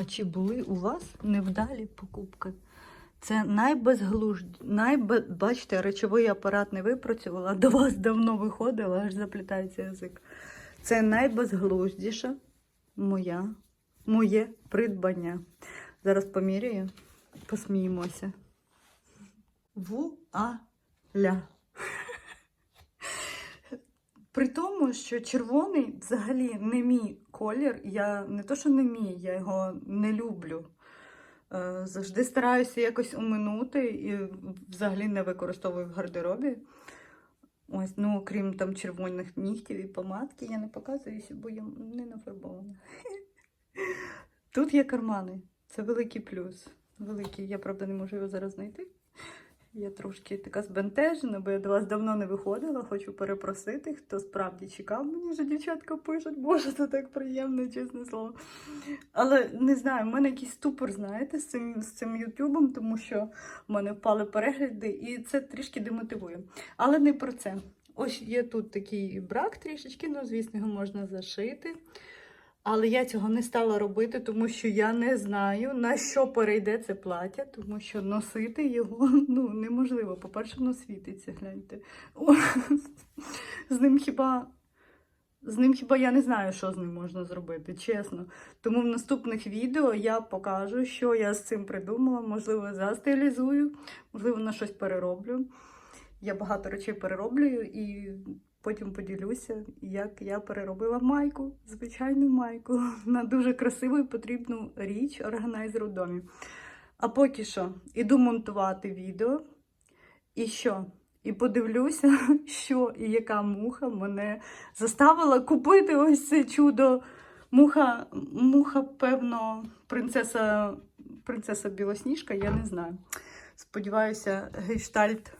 А чи були у вас невдалі покупки? Це найбезглужд... найбе... Бачите, речовий апарат не випрацювала, до вас давно виходила, аж заплітається язик. Це найбезглуздіша моя, моє придбання. Зараз поміряю, посміємося. Вуаля. При тому, що червоний взагалі не мій колір. Я не то, що не мій, я його не люблю. Е, Завжди стараюся якось уминути і взагалі не використовую в гардеробі. Ось, ну, окрім там червоних нігтів і помадки, я не показуюся, бо я не нафарбована. Тут є кармани. Це великий плюс. Великий. Я, правда, не можу його зараз знайти. Я трошки така збентежена, бо я до вас давно не виходила. Хочу перепросити, хто справді чекав. Мені вже дівчатка пишуть, боже, це так приємно, чесне слово. Але не знаю, в мене якийсь ступор, знаєте, з цим, з цим Ютубом, тому що в мене впали перегляди, і це трішки демотивує. Але не про це. Ось є тут такий брак трішечки, ну, звісно, його можна зашити. Але я цього не стала робити, тому що я не знаю, на що перейде це плаття, тому що носити його ну, неможливо. По-перше, воно світиться, гляньте. О, з ним хіба. З ним хіба я не знаю, що з ним можна зробити, чесно. Тому в наступних відео я покажу, що я з цим придумала. Можливо, застилізую, можливо, на щось перероблю. Я багато речей перероблюю і потім поділюся, як я переробила майку, звичайну майку, на дуже красиву і потрібну річ органайзер у домі. А поки що іду монтувати відео. І що? І подивлюся, що і яка муха мене заставила купити ось це чудо. Муха, муха, певно, принцеса, принцеса Білосніжка, я не знаю. Сподіваюся, гейштальт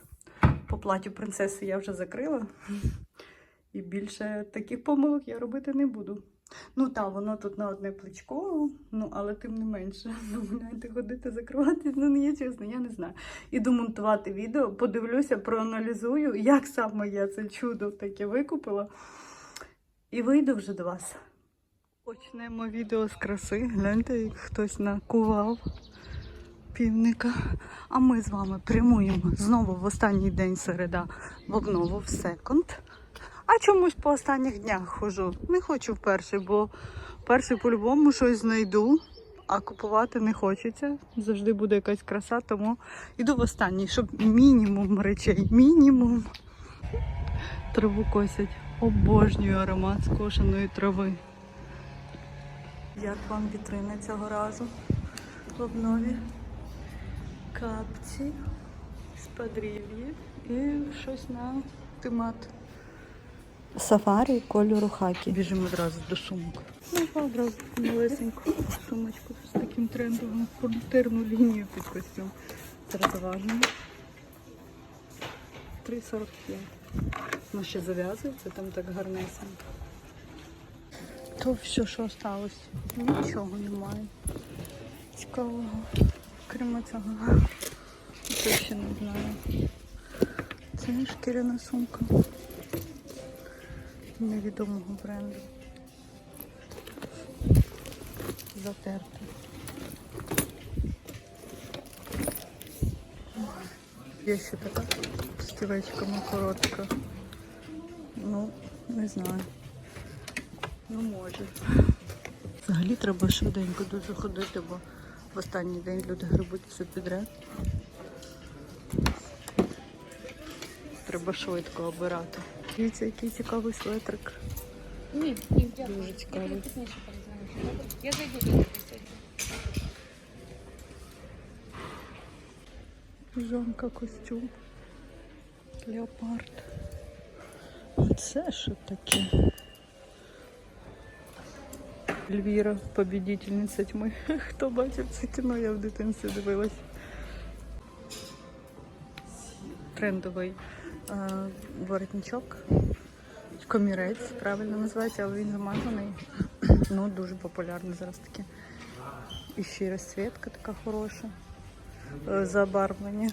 по платю принцеси я вже закрила. І більше таких помилок я робити не буду. Ну так, воно тут на одне плечко, ну але тим не менше. Ну, ходити закривати, ну не є чесно, я не знаю. Іду монтувати відео, подивлюся, проаналізую, як саме я це чудо таке викупила. І вийду вже до вас. Почнемо відео з краси. Гляньте, як хтось накував півника. А ми з вами прямуємо знову в останній день середа в обнову в секонд. А чомусь по останніх днях хожу. Не хочу вперше, бо вперше по-любому щось знайду, а купувати не хочеться. Завжди буде якась краса, тому йду в останній, щоб мінімум речей. Мінімум. Траву косять. Обожнюю аромат скошеної трави. Як вам вітрина цього разу в обнові? Капці, спадрів'ї і щось на тимат. Сафарі кольору хакі. Біжимо одразу до сумок. Ну, одразу малесеньку сумочку з таким трендовим пунктирну лінію під костюм. Зараз важимо. 3,45. Ну, ще зав'язується, там так гарнесенько. То все, що осталось. Нічого немає. Цікавого. Крім цього. Це ще не знаю. Це шкіряна сумка невідомого бренду. Затерта. Є ще така стілечками коротка. Ну, не знаю. Ну, може. Взагалі треба швиденько дуже ходити, бо в останній день люди грибуть все підряд. Треба швидко обирати. Дивіться, який цікавий светрик. Ні, ні, дякую. Дуже цікаво. Я пізніше перезвоню. Я зайду до тебе сьогодні. Костюм. Леопард. Це що таке? Ельвіра, побідительниця тьми. Хто бачив це кіно, я в дитинстві дивилась. Трендовий воротничок. Комірець, правильно називається, але він замазаний. Ну, дуже популярний зараз таке. І ще розцвітка така хороша. Е, Забарвлення.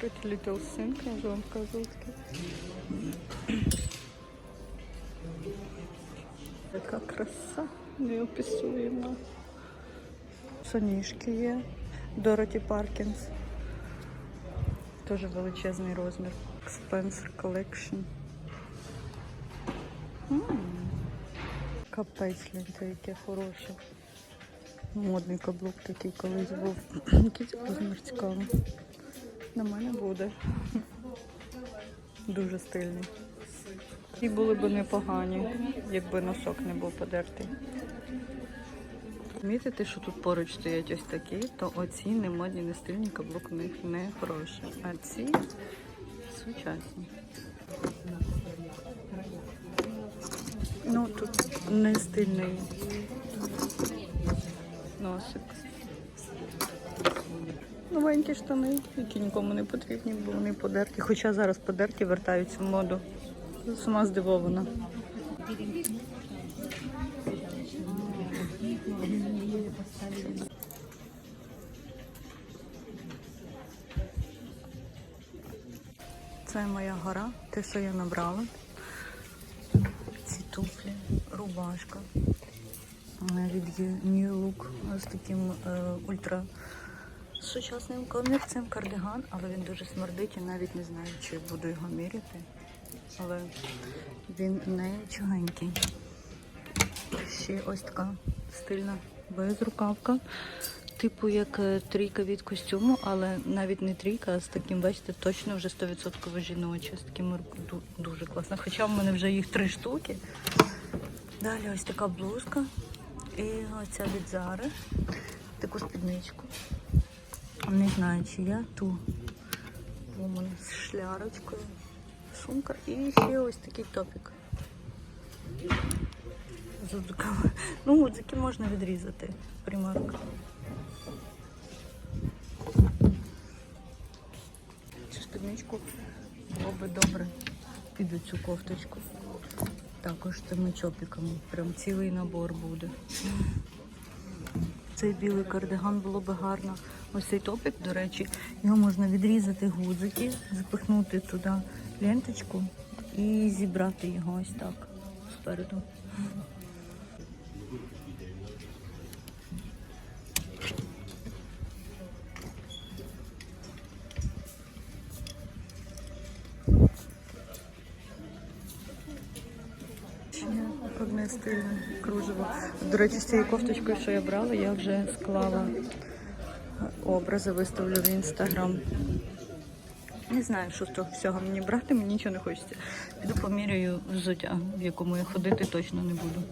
Pretty Little Thing, я вам таке. Яка краса неописуєма. Соніжки є. Дороті Паркінс. Теж величезний розмір. Spencer Collection. М. Капець лінте, яке хороше. Модний каблук такий колись був. Який це розмір цікавий. На мене буде. Дуже стильний. І були б непогані, якби носок не був подертий. Помітите, що тут поруч стоять ось такі, то оці не модні, не стильні каблук в них не хороші. А ці сучасні. Ну, тут не стильний носик. Новенькі штани, які нікому не потрібні, бо вони подерті. Хоча зараз подерті вертаються в моду. Сама здивована. Те, що я набрала. Ці туфлі, рубашка. Е, Від New Look з таким е, ультра сучасним комірцем кардиган, але він дуже смердить і навіть не знаю, чи буду його міряти. Але він не чогенький. Ще ось така стильна безрукавка. Типу як е, трійка від костюму, але навіть не трійка, а з таким, бачите, точно вже 100% жіноче, з таким дуже класно. Хоча в мене вже їх три штуки. Далі ось така блузка. І оця від Зари. Таку спідничку. Не знаю, чи я ту Woman з шлярочкою. Сумка і ще ось такий топік. З гудзиками. Ну, гудзики можна відрізати. Примарка. Спідничку було би добре під цю кофточку. Також цими чопіками. Прям цілий набор буде. Цей білий кардиган було би гарно. Ось цей топік, до речі, його можна відрізати гудзики, запихнути туди ленточку і зібрати його ось так спереду. До речі, з цією кофточкою, що я брала, я вже склала образи, виставлю в інстаграм. Не знаю, що з того всього мені брати, мені нічого не хочеться. Піду поміряю взуття, в якому я ходити точно не буду.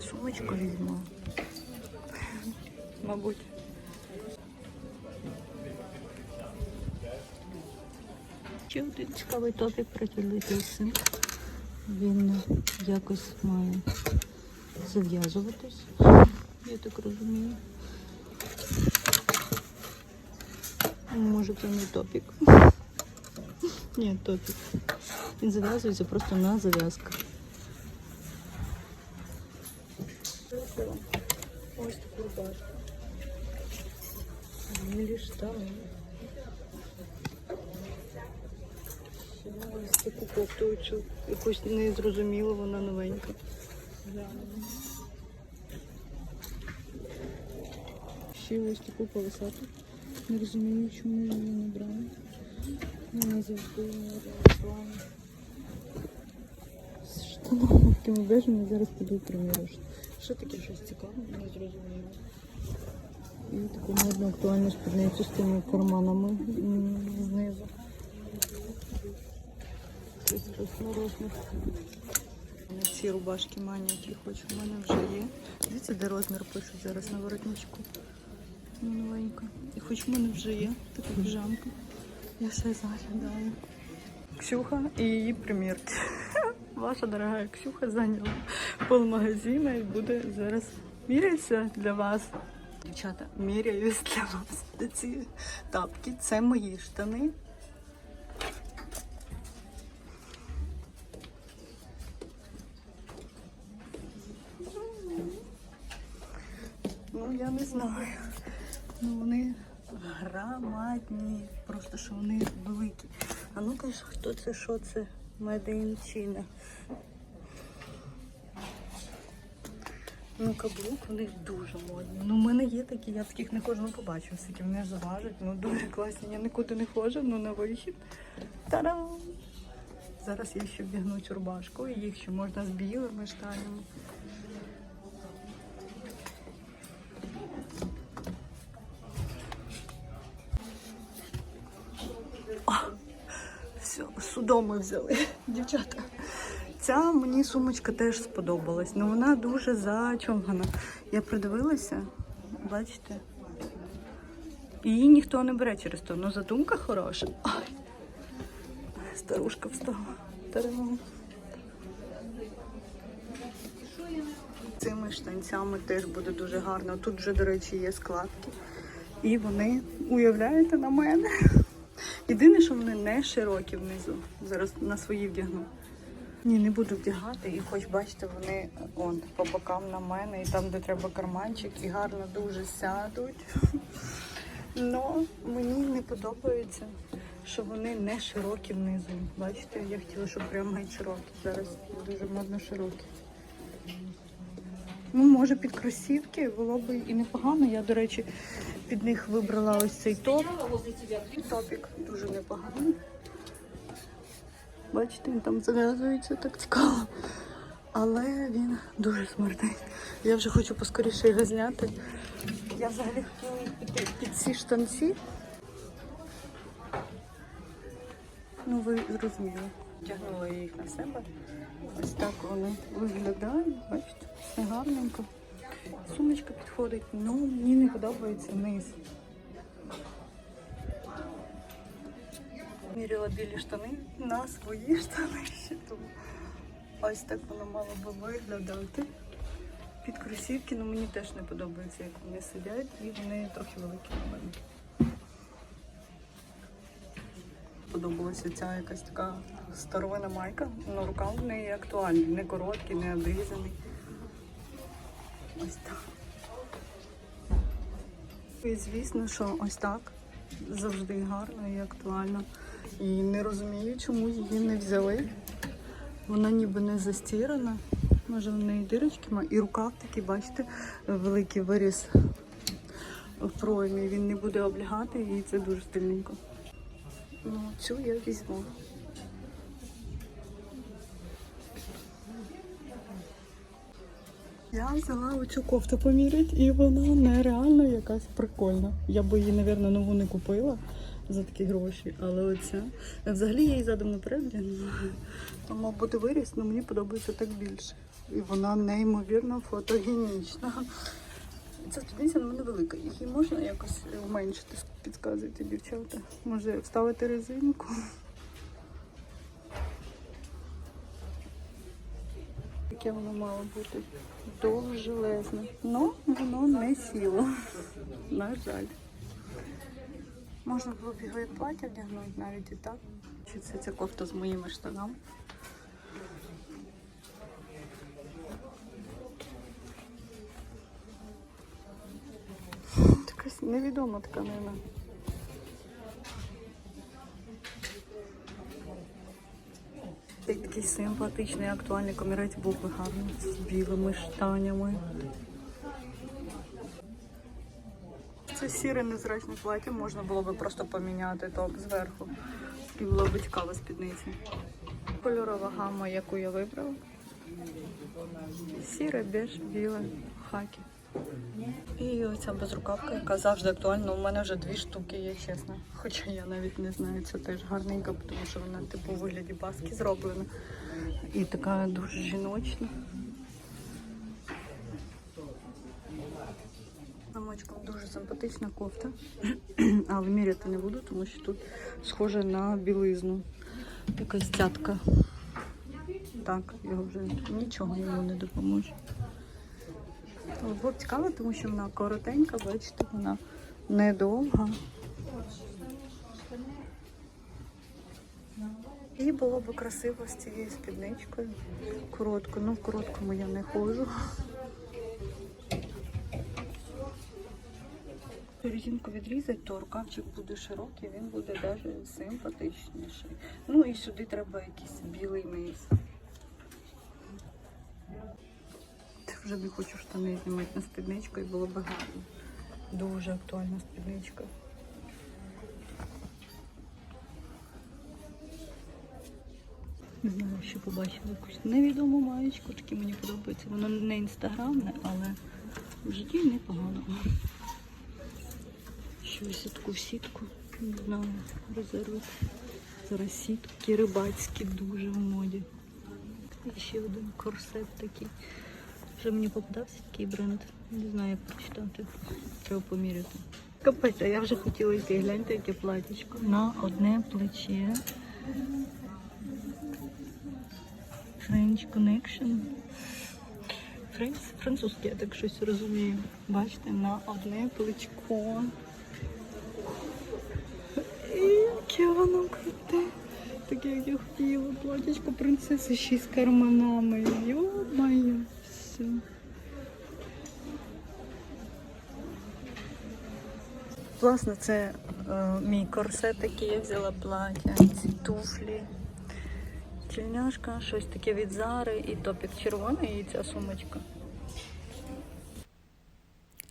Сумочку візьму. Мабуть. Ще один цікавий топік притілитися. Він якось має зав'язуватись, я так розумію. Може це не топік. Ні, топік. Він зав'язується просто на зав'язках. Ось таку рубашку. Милі штани. Ще Ось таку кофту. Якусь не зрозуміло, вона новенька. Ще ось таку полосату. Не розумію, чому я її не брала. Вона завжди реклама. З штанами такими зараз піду примірю. Що таке щось цікаве, не зрозуміло. І таку модну актуальну спідницю з тими карманами знизу. Щось. Вони ці рубашки мані, які хочу, в мене вже є. Дивіться, де розмір пишуть зараз на воротничку. Ну, новенька. І хоч в мене вже є така піжамка. Я все заглядаю. Ксюха і її примірки. Ваша дорога Ксюха зайняла пол магазина і буде зараз мірятися для вас. Дівчата, міряюсь для вас. Ці тапки це мої штани. Громадні. Просто що вони великі. А ну-ка, ж, хто це, що це? China. Ну, каблук в них дуже модні. Ну, в мене є такі, я таких не кожного побачу, скільки вони заважать. Ну, дуже класні. Я нікуди не ходжу, ну на вихід. Та-дам! Зараз я ще вдягну цю рубашку, їх ще можна з білими штанями. Ми взяли, дівчата. Ця мені сумочка теж сподобалась. Ну вона дуже зачомгана. Я придивилася, бачите? Її ніхто не бере через то. Ну задумка хороша. Ай. Старушка встала. Та-дам. Цими штанцями теж буде дуже гарно. Тут вже, до речі, є складки. І вони, уявляєте, на мене. Єдине, що вони не широкі внизу. Зараз на свої вдягну. Ні, не буду вдягати, і хоч бачите, вони он по бокам на мене, і там, де треба карманчик, і гарно дуже сядуть. Но мені не подобається, що вони не широкі внизу. Бачите, я хотіла, щоб прямо геть широкі. Зараз дуже модно широкі. Ну, може, під кросівки було б і непогано. Я, до речі, під них вибрала ось цей топ. Топік дуже непоганий. Бачите, він там зав'язується так цікаво. Але він дуже смертний. Я вже хочу поскоріше його зняти. Я взагалі хотіла піти під ці штанці. Ну, ви зрозуміли. Тягнула я їх на себе. Ось так вони виглядають. Бачите, все гарненько. Сумочка підходить. Ну, мені не подобається низ. Міряла білі штани на свої штани ще тут. Ось так воно мало би виглядати. Під кросівки, ну мені теж не подобається, як вони сидять, і вони трохи великі на мене. Подобалася ця якась така старовина майка, але рукав в неї актуальний, не короткий, не обрізаний. Ось так. І звісно, що ось так завжди гарно і актуально. І не розумію, чому її не взяли. Вона ніби не застірана. Може, в неї дирочки має. І рукав такий, бачите, великий виріс в проймі. Він не буде облягати і це дуже стильненько. Ну, цю я візьму. Я взяла оцю кофту поміряти, і вона нереально якась прикольна. Я би її, мабуть, нову не купила за такі гроші, але оця. Взагалі я її задом наперед мав бути виріс, але мені подобається так більше. І вона неймовірно фотогенічна. Ця спідниця на мене велика. Її можна якось уменшити, підказуйте, дівчата. Може вставити резинку. Яке воно мало бути довжелезне. Ну, воно не сіло. На жаль. Можна було б його як плаття вдягнути навіть і так. Чи це ця кофта з моїми штанами? Якась невідома тканина. Цей такий симпатичний, актуальний комірець був гарний з білими штанями. Це сіре незрачне плаття, можна було би просто поміняти топ зверху. І було б цікаво спідниці. Кольорова гама, яку я вибрала. Сіре, беж, біле, хакі. І оця безрукавка, яка завжди актуальна. У мене вже дві штуки є, чесно. Хоча я навіть не знаю, це теж гарненька, тому що вона типу вигляді баски зроблена. І така дуже жіночна. Замочком дуже симпатична кофта. Але міряти не буду, тому що тут схоже на білизну. Якась цятка. Так, його вже нічого йому не допоможе. Було б цікаво, тому що вона коротенька, бачите, вона недовга. І було б красиво з цією спідничкою. Коротко. Ну, в короткому я не ходжу. Резинку відрізати, то рукавчик буде широкий, він буде навіть симпатичніший. Ну і сюди треба якийсь білий низ. Вже не хочу штани знімати на спідничку і було б гарно. Дуже актуальна спідничка. Не знаю, що побачила якусь невідому маєчку, такі мені подобається. Воно не інстаграмне, але в житті непогано. Щось таку сітку, не знаю, розервати. Зараз сітки рибацькі дуже в моді. І ще один корсет такий. Вже мені попадався такий бренд. Не знаю, як прочитати. Треба поміряти. Капець, а я вже хотіла йти. Гляньте, яке платічко. На одне плече. French Connection. Франц, французький, я так щось розумію. Бачите, на одне плечко. І яке воно круте. Таке, як я хотіла. Платічко принцеси ще й з карманами. Йо-моє, все. Власне, це е, мій корсет, який я взяла плаття, ці туфлі. Тільняшка, щось таке від Зари і топік червоний, і ця сумочка.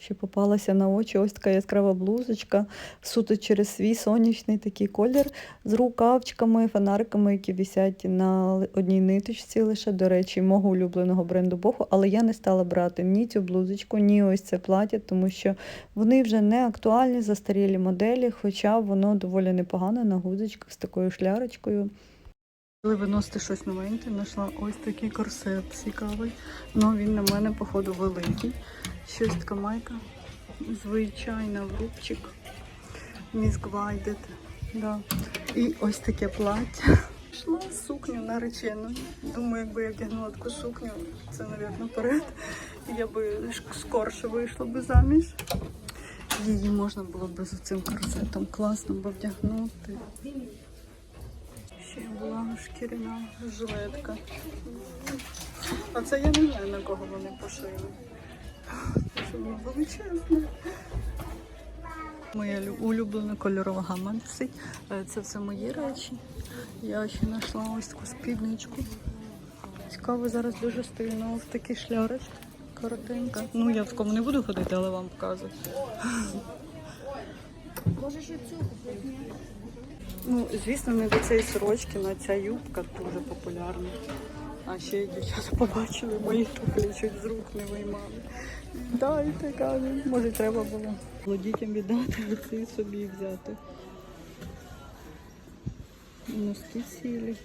Ще попалася на очі ось така яскрава блузочка, суто через свій сонячний такий колір з рукавчиками, фонариками, які висять на одній ниточці лише, до речі, мого улюбленого бренду Боху, але я не стала брати ні цю блузочку, ні ось це плаття, тому що вони вже не актуальні, застарілі моделі, хоча воно доволі непогане на гудзичках з такою шлярочкою. Коли виносити щось новеньке, знайшла ось такий корсет цікавий. Ну він на мене, походу, великий. Щось така майка. Звичайна в рубчик. Міс Гвайдед. Да. І ось таке плаття. Пішла сукню наречену. Думаю, якби я вдягнула таку сукню, це, мабуть, наперед. Я би скорше вийшла би заміж. Її можна було б з цим корсетом класно б вдягнути. Була шкіряна жилетка. А це я не знаю, на кого вони пошили. Це воно величезне. Моя улюблена кольорова гама. Е, Це все мої речі. Я ще знайшла ось таку спідничку. Цікаво, зараз дуже стильно в такій шлярочці. Коротенька. Ну, я в такому не буду ходити, але вам показую. Може, ще цю купити? Ну, звісно, не до цієї сорочки, але ця юбка дуже популярна. А ще дівчата побачили, мої туфлі чуть з рук не виймали. Дайте, кажуть, може треба було. Дітям віддати, а це собі взяти. Носки цілі.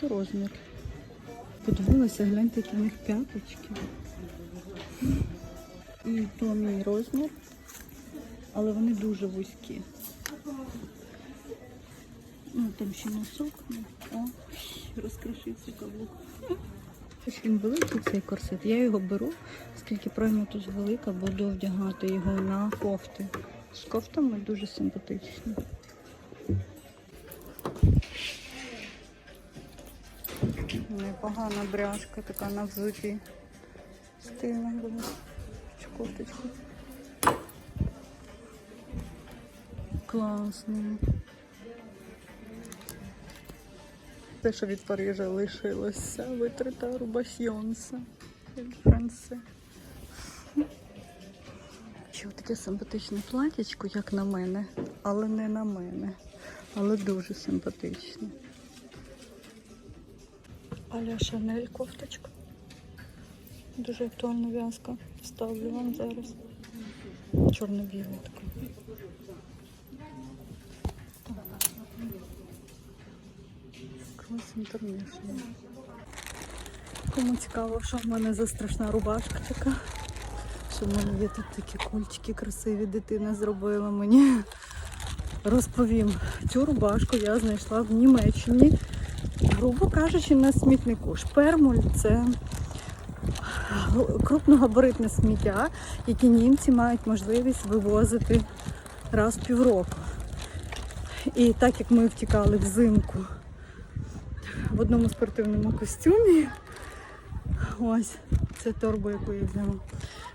Це розмір. Подивилася, гляньте, які в них п'яточки. І то мій розмір, але вони дуже вузькі. Ну, там ще носок. ну, О, розкришився каблук. Він великий цей корсет. Я його беру, оскільки правильно тут велика, буду вдягати його на кофти. З кофтами дуже симпатичні. Непогана бряшка така на взуті. Стильна буде. Кофточку. Класний. Те, що від Парижа лишилося, витрита рубасьйонса від Франце. Ще таке симпатичне платячко, як на мене, але не на мене. Але дуже симпатичне. Аля Шанель кофточка. Дуже актуальна в'язка. Вставлю вам зараз. Чорно-біла International. Кому цікаво, що в мене за страшна рубашка така. Що в мене є тут такі кульчики красиві, дитина зробила мені. Розповім, цю рубашку я знайшла в Німеччині, грубо кажучи, на смітнику. Шпермуль це крупногабаритне сміття, яке німці мають можливість вивозити раз в півроку. І так як ми втікали взимку в одному спортивному костюмі, Ось це торба, яку я взяла.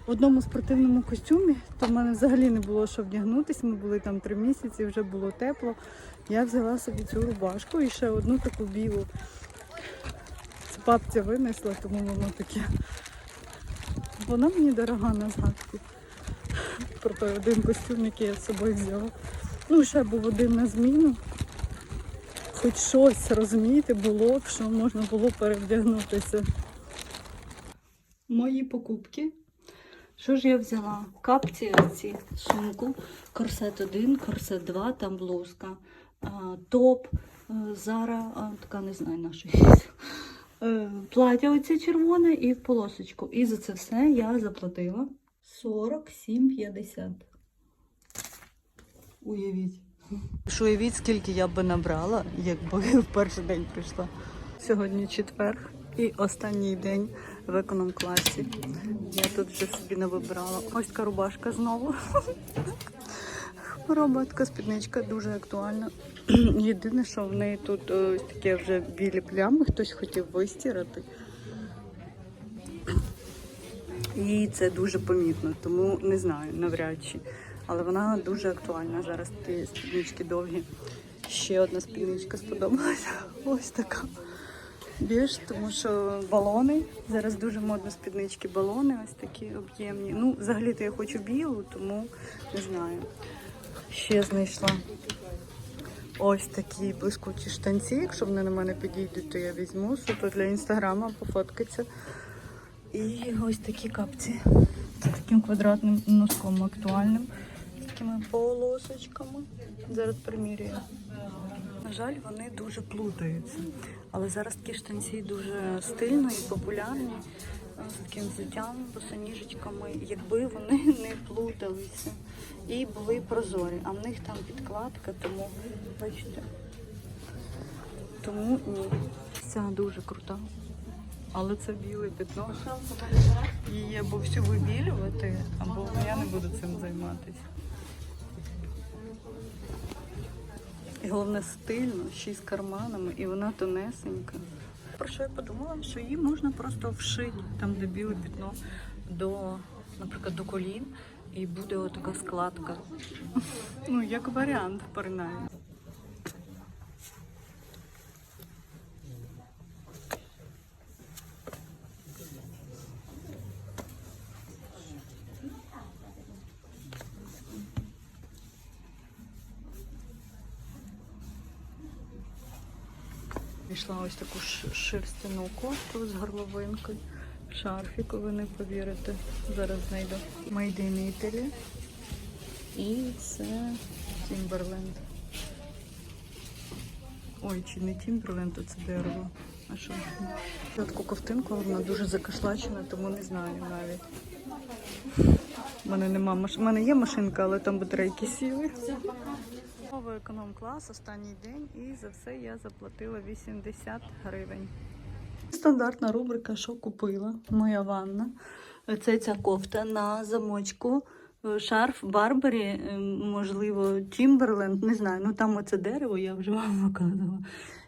В одному спортивному костюмі, то в мене взагалі не було що вдягнутися. Ми були там три місяці, вже було тепло. Я взяла собі цю рубашку і ще одну таку білу. Це бабця винесла, тому воно таке. Вона мені дорога на згадку. Про той один костюм, який я з собою взяла. Ну, ще був один на зміну. Хоч щось розумієте, було, в що можна було перевдягнутися. Мої покупки. Що ж я взяла? Капці ці, сумку, корсет 1, корсет 2, там блузка, топ, е, зара, а, така не знаю нашої. Е, Плаття оце червоне і в полосочку. І за це все я заплатила 47,50. Уявіть. Що уявіть, скільки я би набрала, якби в перший день прийшла. Сьогодні четвер і останній день в економ-класі. Я тут вже собі не вибирала. Ось така рубашка знову. Роботка, спідничка дуже актуальна. Єдине, що в неї тут е, ось таке вже білі плями, хтось хотів вистирати. І це дуже помітно, тому не знаю, навряд чи. Але вона дуже актуальна. Зараз ті спіднички довгі. Ще одна спідничка сподобалася. Ось така. Біж, тому що балони. Зараз дуже модно спіднички балони, ось такі об'ємні. Ну, взагалі-то я хочу білу, тому не знаю. Ще знайшла ось такі блискучі штанці. Якщо вони на мене підійдуть, то я візьму суто для інстаграма пофоткаться. І ось такі капці. З таким квадратним носком актуальним. З такими полосочками. Зараз примірюю. На жаль, вони дуже плутаються. Але зараз такі штанці дуже стильно і популярні. З таким взуттям, босоніжечками, якби вони не плуталися і були прозорі. А в них там підкладка, тому бачите. Тому ні. Ця дуже крута. Але це біле пятно. Її або всю вибілювати, або я не буду цим займатися. І головне стильно, ще й з карманами, і вона тонесенька. Про що я подумала, що її можна просто вшити, там, де біле пітно, до, наприклад, до колін, і буде отака складка. Ну, як варіант, принаймні. Пішла ось таку шерстяну кофту з горловинкою. Шарфік, ви не повірите. Зараз знайду. Made in. І це Timberland. Ой, чи не Timberland, а це дерево. А що? Я таку ковтинку, вона дуже закашлачена, тому не знаю навіть. У мене нема маш... У мене є машинка, але там батарейки сіли. Новий економ-клас, останній день, і за все я заплатила 80 гривень. Стандартна рубрика, що купила. Моя ванна. Це ця кофта на замочку. Шарф Барбарі, е, можливо, Тімберленд, не знаю. Ну там оце дерево, я вже вам показувала.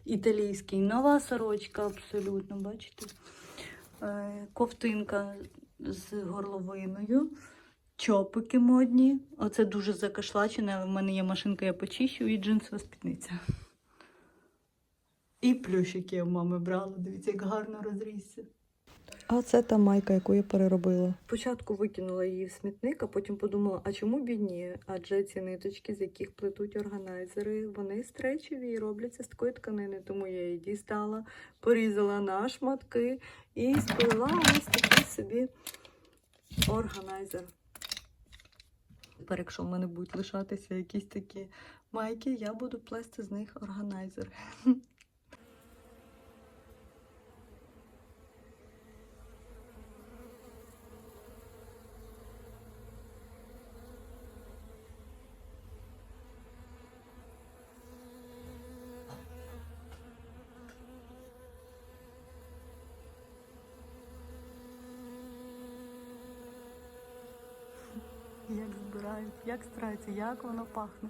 Італійський. Нова сорочка, абсолютно, бачите? Е, Ковтинка з горловиною. Чопики модні. Оце дуже закашлачене, але в мене є машинка, я почищу і джинсова спідниця. І плющик я в мами брала. Дивіться, як гарно розрісся. А це та майка, яку я переробила. Спочатку викинула її в смітник, а потім подумала, а чому бідні? Адже ці ниточки, з яких плетуть органайзери, вони стречеві і робляться з такої тканини. Тому я її дістала, порізала на шматки і сплела ось такий собі органайзер. Тепер, якщо в мене будуть лишатися якісь такі майки, я буду плести з них органайзер. Як збирають, як воно пахне.